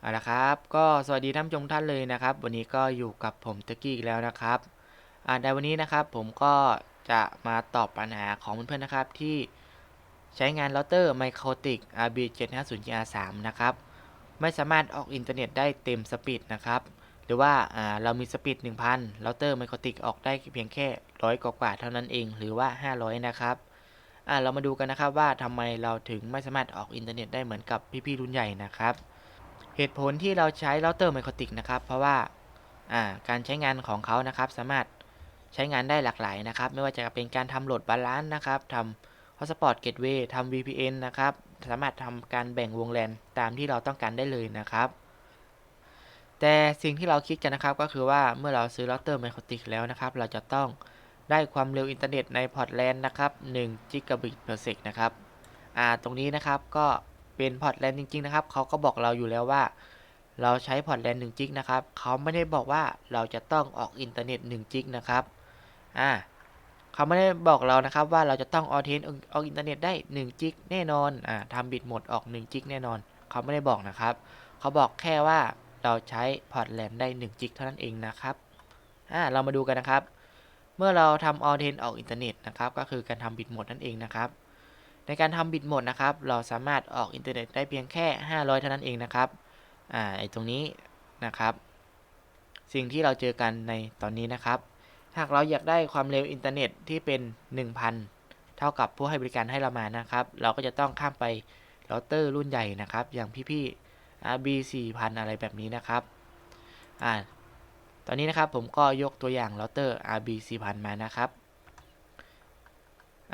เอาละครับ ก็สวัสดีท่านผู้ชมท่านเลยนะครับ วันนี้ก็อยู่กับผมตะกี้อีกแล้วนะครับอ่าในวันนี้นะครับผมก็จะมาตอบปัญหาของเพื่อนๆนะครับที่ใช้งานเราเตอร์ Microtik RB750GR3 นะครับ ไม่สามารถออกอินเทอร์เน็ตได้เต็มสปีดนะครับ หรือว่าอ่าเรามีสปีด1,000เราเตอร์ Microtik ออกได้เพียงแค่ร้อยกว่าเท่านั้นเอง หรือว่า 500 นะครับอ่าเรามาดูกันนะครับว่าทำไมเราถึงไม่สามารถออกอินเทอร์เน็ตได้เหมือนกับพี่ๆรุ่นใหญ่นะครับ เหตุผลที่เราใช้เราเตอร์ไมโครติกนะครับ เพราะว่าการใช้งานของเขานะครับ สามารถใช้งานได้หลากหลายนะครับ ไม่ว่าจะเป็นการทำโหลดบาลานซ์นะครับทำ Hotspot Gateway ทำ VPN นะครับ สามารถทำการแบ่งวงแลนตามที่เราต้องการได้เลยนะครับ แต่สิ่งที่เราคิดกันนะครับก็คือว่าเมื่อเราซื้อเราเตอร์ไมโครติกแล้วนะครับ เราจะต้องได้ความเร็วอินเทอร์เน็ตในพอร์ตแลนนะครับ1 Gigabit per sec นะครับ อ่า ตรงนี้นะครับก็ เป็นพอร์ตแลนด์จริงๆนะครับเขาก็บอกเราอยู่แล้วว่า เราใช้พอร์ตแลน1จิกนะครับเขาไม่ได้บอกว่าเราจะต้องออกอินเทอร์เน็ต1จิกนะครับอ่าเขาไม่ได้บอกเรานะครับว่าเราจะต้องออเทนออกอินเทอร์เน็ตได้1จิกแน่นอนอ่าทำบิตหมดออก1จิกแน่นอนเขาไม่ได้บอกนะครับเขาบอกแค่ว่าเราใช้พอร์ตแลนด์ได้1จิกเท่านั้นเองนะครับอ่าเรามาดูกันนะครับ เมื่อเราทำออเทนออกอินเทอร์เน็ตนะครับก็คือการทำบิตหมดนั่นเองนะครับ ในการทำบิตหมดนะครับ เราสามารถออกอินเทอร์เน็ตได้เพียงแค่ 500 เท่านั้นเองนะครับอ่าไอตรงนี้นะครับ สิ่งที่เราเจอกันในตอนนี้นะครับ หากเราอยากได้ความเร็วอินเทอร์เน็ตที่เป็น 1,000 เท่ากับผู้ให้บริการให้เรามานะครับ เราก็จะต้องข้ามไปเราเตอร์รุ่นใหญ่นะครับ อย่างพี่ๆ RB 4000 อะไรแบบนี้นะครับอ่าตอนนี้นะครับผมก็ยกตัวอย่างเราเตอร์ RB 4000 มานะครับ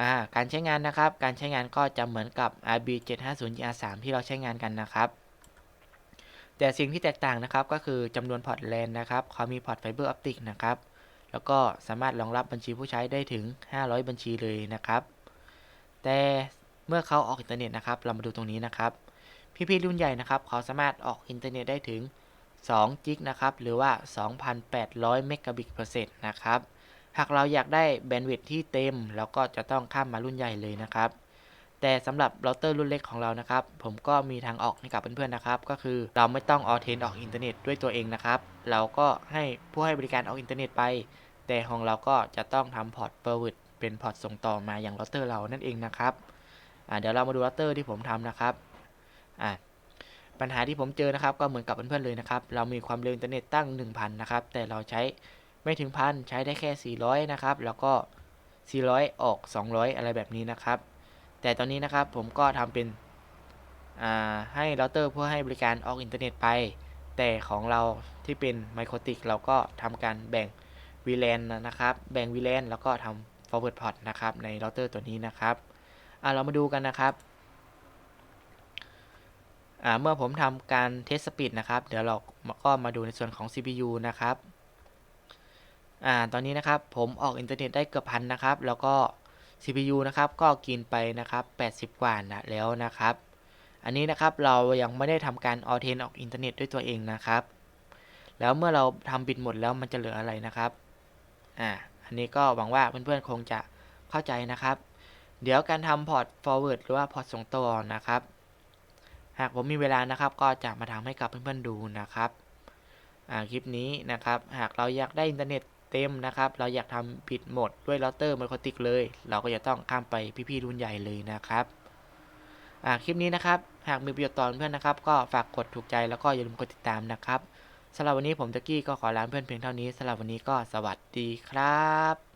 อ่าการใช้งานนะครับ การใช้งานก็จะเหมือนกับ RB 750GR3 ที่เราใช้งานกันนะครับ แต่สิ่งที่แตกต่างนะครับก็คือจำนวนพอร์ตแลนนะครับเขามีพอร์ตไฟเบอร์ออปติกนะครับ แล้วก็สามารถรองรับบัญชีผู้ใช้ได้ถึง 500 บัญชีเลยนะครับ แต่เมื่อเขาออกอินเทอร์เน็ตนะครับ เรามาดูตรงนี้นะครับ พี่ๆรุ่นใหญ่นะครับเขาสามารถออกอินเทอร์เน็ตได้ถึง2จิกนะครับ หรือว่า 2,800 เมกะบิตเปอร์เซกนะครับ หากเราอยากได้แบนด์วิดต์ที่เต็มเราก็จะต้องข้ามมารุ่นใหญ่เลยนะครับ แต่สำหรับเราเตอร์รุ่นเล็กของเรานะครับ ผมก็มีทางออกให้กับเพื่อนๆนะครับ ก็คือเราไม่ต้องออเทนออกอินเทอร์เน็ตด้วยตัวเองนะครับ เราก็ให้ผู้ให้บริการออกอินเทอร์เน็ตไป แต่ของเราก็จะต้องทำพอร์ตเปอร์วิดเป็นพอร์ตส่งต่อมาอย่างเราเตอร์เรานั่นเองนะครับเดี๋ยวเรามาดูเราเตอร์ที่ผมทำนะครับปัญหาที่ผมเจอนะครับก็เหมือนกับเพื่อนๆเลยนะครับ เรามีความเร็วอินเทอร์เน็ตตั้ง 1,000 นะครับ แต่เราใช้ ไม่ถึงพันใช้ได้แค่ 400 นะครับ แล้วก็ 400 ออก 200 อะไรแบบนี้นะครับ แต่ตอนนี้นะครับผมก็ทำเป็นให้เราเตอร์เพื่อให้บริการออกอินเทอร์เน็ตไป แต่ของเราที่เป็นไมโครติกเราก็ทำการแบ่ง VLAN นะครับ แบ่ง VLAN แล้วก็ทำ forward port นะครับในเราเตอร์ตัวนี้นะครับอ่าเรามาดูกันนะครับเมื่อผมทำการเทสสปีดนะครับ เดี๋ยวเราก็มาดูในส่วนของ CPU นะครับ อ่าตอนนี้นะครับผมออกอินเทอร์เน็ตได้เกือบพันนะครับ แล้วก็ CPU นะครับก็กินไปนะครับ80 กว่านะแล้วนะครับ อันนี้นะครับเรายังไม่ได้ทำการออเทนออกอินเทอร์เน็ตด้วยตัวเองนะครับ แล้วเมื่อเราทำบิตหมดแล้วมันจะเหลืออะไรนะครับอ่าอันนี้ก็หวังว่าเพื่อนๆคงจะเข้าใจนะครับ เดี๋ยวการทำพอร์ต forward หรือว่าพอร์ตส่งต่อนะครับ หากผมมีเวลานะครับ ก็จะมาทำให้กับเพื่อนๆดูนะครับคลิปนี้นะครับ หากเราอยากได้อินเทอร์เน็ต เต็มนะครับ เราอยากทำผิดหมดด้วยลอตเตอร์ไมโครติกเลย เราก็จะต้องข้ามไปพี่ๆรุ่นใหญ่เลยนะครับอ่าคลิปนี้นะครับ หากมีประโยชน์ต่อเพื่อนนะครับ ก็ฝากกดถูกใจแล้วก็อย่าลืมกดติดตามนะครับสำหรับวันนี้ผมตะกี้ก็ขอลาเพื่อนเพียงเท่านี้สำหรับวันนี้ก็สวัสดีครับ